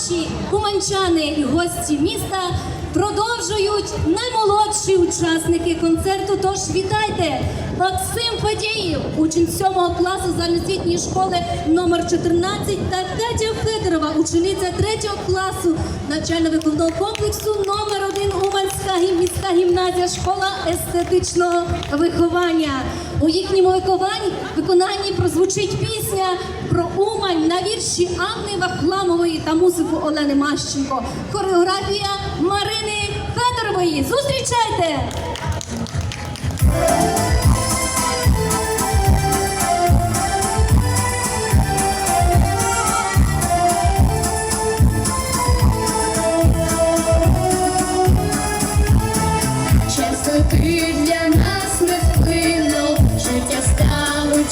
наші куманчани і гості міста продовжують наймолодші учасники концерту. Тож вітайте! Максим Фадіїв, учень 7 класу загальноосвітньої школи номер 14 та Катя Федорова, учениця 3 класу навчально-виховного комплексу міська гімназія школа естетичного виховання. У їхньому виконанні, прозвучить пісня про Умань на вірші Анни Вахламової та музику Олени Мащенко. Хореографія Марини Федорової. Зустрічайте!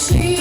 see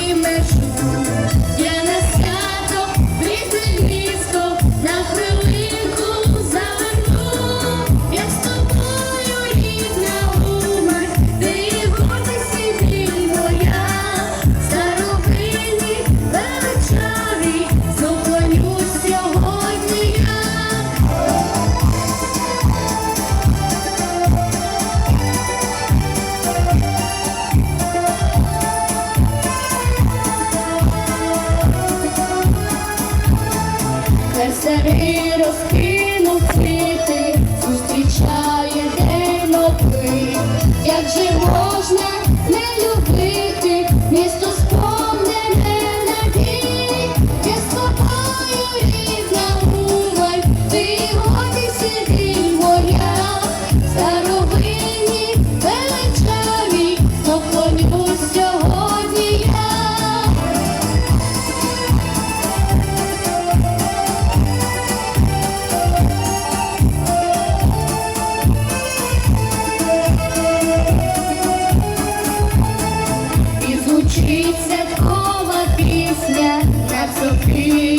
Старий розкинув квіти, зустрічає день новий. Як же можна Святкова пісня над Софіївкою